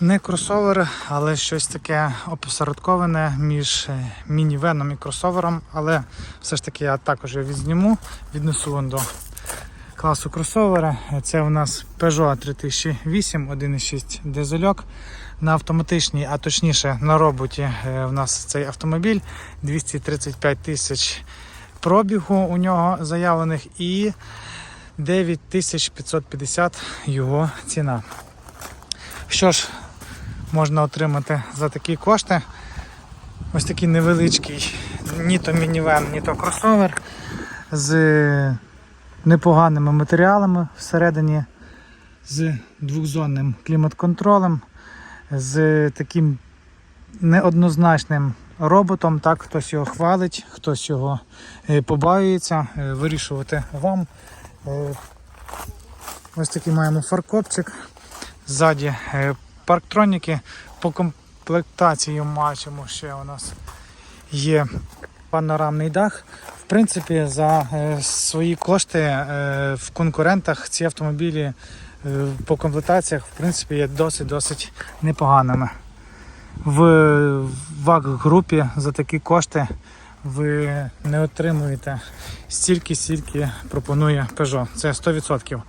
Не кросовер, але щось таке опосередковане між е, мінівеном і кросовером. Але все ж таки я також його відзніму, віднесу до класу кросовера. Це у нас Peugeot 3008, 1.6 дизельок. На автоматичній, а точніше на роботі е, в нас цей автомобіль 235 тисяч пробігу у нього заявлених і 9550 його ціна. Що ж можна отримати за такі кошти? Ось такий невеличкий, ні то мінівен, ні то кросовер з непоганими матеріалами всередині, з двохзонним клімат-контролем, з таким неоднозначним роботом. Так, хтось його хвалить, хтось його е, побаюється, е, вирішувати вам. Е, Ось такий маємо фаркопчик. Ззаді парктроніки. По комплектації бачимо, ще у нас є панорамний дах. В принципі, за е, свої кошти е, в конкурентах ці автомобілі е, по комплектаціях в принципі є досить-досить непоганими. В ВАГ-групі за такі кошти ви не отримуєте стільки, стільки пропонує Peugeot. Це 100%.